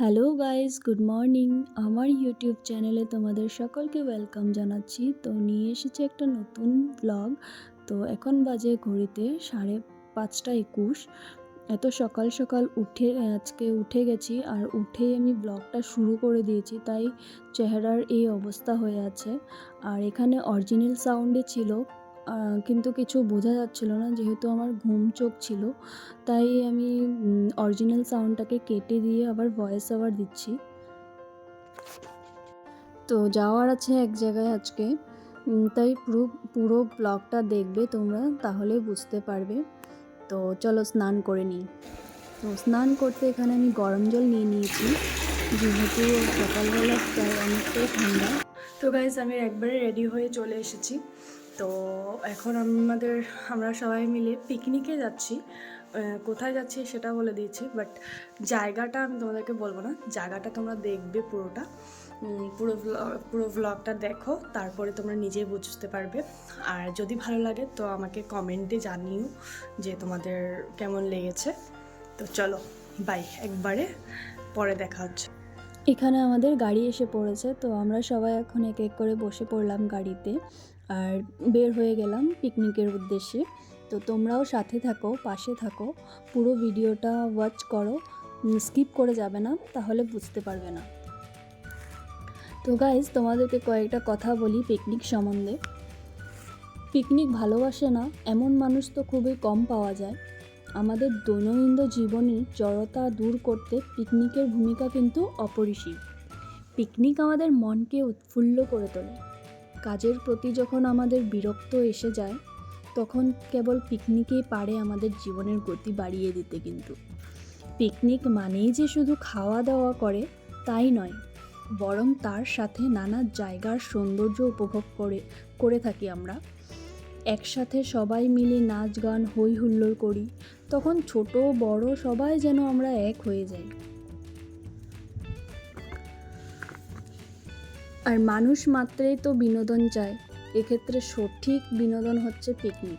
Hello guys, good morning. আমার YouTube চ্যানেলে তোমাদের সকলকে ওয়েলকাম জানাচ্ছি। তো নিয়ে এসেছি একটা নতুন ব্লগ তো এখন বাজে ঘড়িতে সাড়ে পাঁচটা একুশ। এত সকাল সকাল উঠে, আজকে উঠে গেছি আর উঠেই আমি ব্লগটা শুরু করে দিয়েছি। তাই চেহারার এই অবস্থা হয়ে আছে। আর এখানে অরিজিনাল সাউন্ডে ছিল কিন্তু কিছু বোঝা যাচ্ছিল না, যেহেতু আমার ঘুম চোখ ছিল। তাই আমি অরিজিনাল সাউন্ডটাকে কেটে দিয়ে আবার ভয়েস ওভার দিচ্ছি। তো যাওয়ার আছে এক জায়গায় আজকে। তাই পুরো পুরো ব্লগটা দেখবে তোমরা, তাহলে বুঝতে পারবে। তো চলো স্নান করে নিই। তো স্নান করতে এখানে আমি গরম জল নিয়ে নিয়েছি। যেহেতু সকালবেলা প্রায় অনেকটাই ঠান্ডা। তো গাইজ আমি একবারে রেডি হয়ে চলে এসেছি। তো এখন আমাদের, আমরা সবাই মিলে পিকনিকে যাচ্ছি। কোথায় যাচ্ছি সেটা বলে দিয়েছি বাট জায়গাটা আমি তোমাদেরকে বলব না। জায়গাটা তোমরা দেখবে পুরোটা। পুরো পুরো ব্লগটা দেখো, তারপরে তোমরা নিজেই বুঝতে পারবে। আর যদি ভালো লাগে তো আমাকে কমেন্টে জানিও যে তোমাদের কেমন লেগেছে। তো চলো বাই একবারে পরে দেখা হচ্ছে। এখানে আমাদের গাড়ি এসে পড়েছে, তো আমরা সবাই এখন এক এক করে বসে পড়লাম গাড়িতে। আর বের হয়ে গেলাম পিকনিকের উদ্দেশ্যে। তো তোমরাও সাথে থাকো, পাশে থাকো, পুরো ভিডিওটা ওয়াচ করো স্কিপ করে যাবে না, তাহলে বুঝতে পারবে না। তো গাইজ তোমাদেরকে কয়েকটা কথা বলি পিকনিক সম্বন্ধে। পিকনিক ভালোবাসে না, এমন মানুষ তো খুবই কম পাওয়া যায়। আমাদের দৈনন্দিন জীবনের জড়তা দূর করতে পিকনিকের ভূমিকা কিন্তু অপরিসীম। পিকনিক আমাদের মনকে উৎফুল্ল করে তোলে। কাজের প্রতি যখন আমাদের বিরক্ত এসে যায়, তখন কেবল পিকনিকেই পারে আমাদের জীবনের গতি বাড়িয়ে দিতে কিন্তু। পিকনিক মানেই যে শুধু খাওয়া দাওয়া করে, তাই নয়, বরং তার সাথে নানা জায়গার সৌন্দর্য উপভোগ করে করে থাকি আমরা। একসাথে সবাই মিলে নাচ গান হই হুল্লোড় করি, তখন ছোট বড় সবাই যেন আমরা এক হয়ে যাই। আর মানুষ মাত্রেই তো বিনোদন চায়, এক্ষেত্রে সঠিক বিনোদন হচ্ছে পিকনিক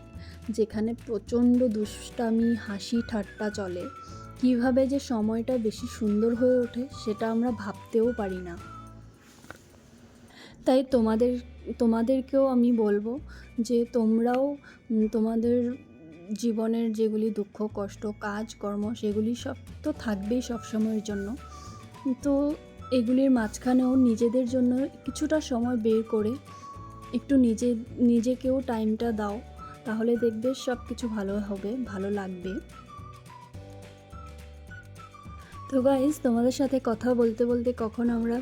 যেখানে প্রচণ্ড দুষ্টামি, হাসি ঠাট্টা চলে। কীভাবে যে সময়টা বেশি সুন্দর হয়ে ওঠে, সেটা আমরা ভাবতেও পারি না। তাই তোমাদের, তোমাদেরকেও আমি বলব যে তোমরাও তোমাদের জীবনের যেগুলি দুঃখ, কষ্ট, কাজ, কর্ম, সেগুলি সব তো থাকবেই সব সময়ের জন্য। তো এগুলির মাঝখানেও নিজেদের জন্য কিছুটা সময় বের করে একটু নিজে, নিজেকেও টাইমটা দাও, তাহলে দেখবে সব কিছু ভালো হবে, ভালো লাগবে। তো গাইজ তোমাদের সাথে কথা বলতে বলতে কখন আমরা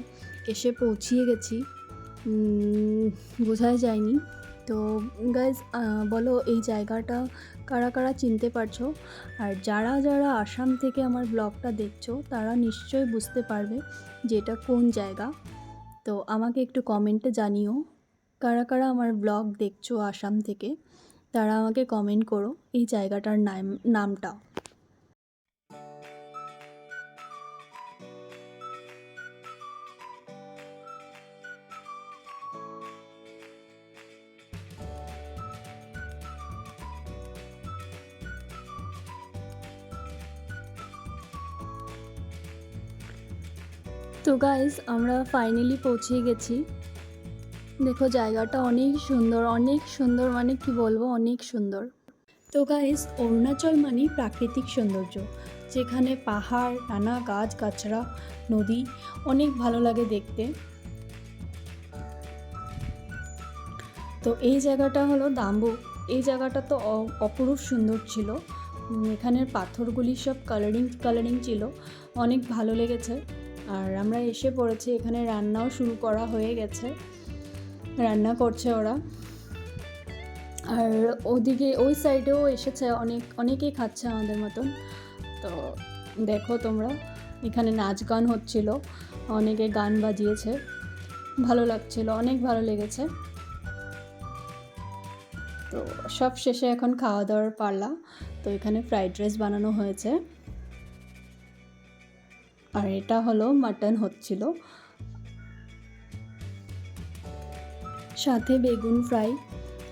এসে পৌঁছিয়ে গেছি? বোঝাই যায়নি। তো গাইজ বলো এই জায়গাটা কারা কারা চিনতে পারছ? আর যারা যারা আসাম থেকে আমার ব্লগটা দেখছ, তারা নিশ্চয়ই বুঝতে পারবে যে এটা কোন জায়গা। তো আমাকে একটু কমেন্টে জানিও, কারা কারা আমার ব্লগ দেখছ আসাম থেকে, তারা আমাকে কমেন্ট করো এই জায়গাটার নাম নামটা তো গাইজ আমরা ফাইনালি পৌঁছে গেছি। দেখো জায়গাটা অনেক সুন্দর অনেক সুন্দর মানে কি বলব, অনেক সুন্দর। তো গাইজ অরুণাচল মানেই প্রাকৃতিক সৌন্দর্য, যেখানে পাহাড়, নানা গাছ, গাছড়া, নদী, অনেক ভালো লাগে দেখতে। তো এই জায়গাটা হলো দাম্বু। এই জায়গাটা তো অপরূপ সুন্দর ছিল। এখানের পাথরগুলি সব কালারিং কালারিং ছিল। অনেক ভালো লেগেছে। আর আমরা এসে পড়েছি, এখানে রান্নাও শুরু করা হয়ে গেছে। রান্না করছে ওরা। আর ওদিকে, ওই সাইডেও এসেছে, অনেক, অনেকেই খাচ্ছে আমাদের মতন। তো দেখো তোমরা, এখানে নাচ গান হচ্ছিল, অনেকে গান বাজিয়েছে। ভালো লাগছিল, অনেক ভালো লেগেছে। তো সব শেষে এখন খাওয়া দাওয়ার পারলা তো এখানে ফ্রাইড রাইস বানানো হয়েছে। আর এটা হলো মাটন হচ্ছিল। সাথে বেগুন ফ্রাই।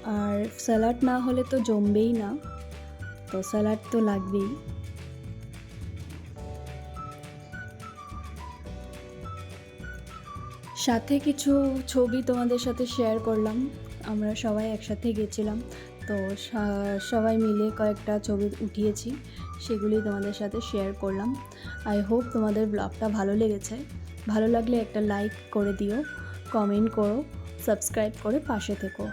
আর স্যালাড না হলে তো জমবেই না। তো স্যালাড তো লাগবেই। সাথে কিছু ছবি তোমাদের সাথে শেয়ার করলাম। আমরা সবাই একসাথে গেছিলাম। তো সবাই মিলে কয়েকটা ছবি উঠিয়েছি, সেগুলি তোমাদের সাথে শেয়ার করলাম। আই হোপ তোমাদের ব্লগটা ভালো লেগেছে। ভালো লাগলে একটা লাইক করে দিও কমেন্ট করো সাবস্ক্রাইব করে পাশে থেকো।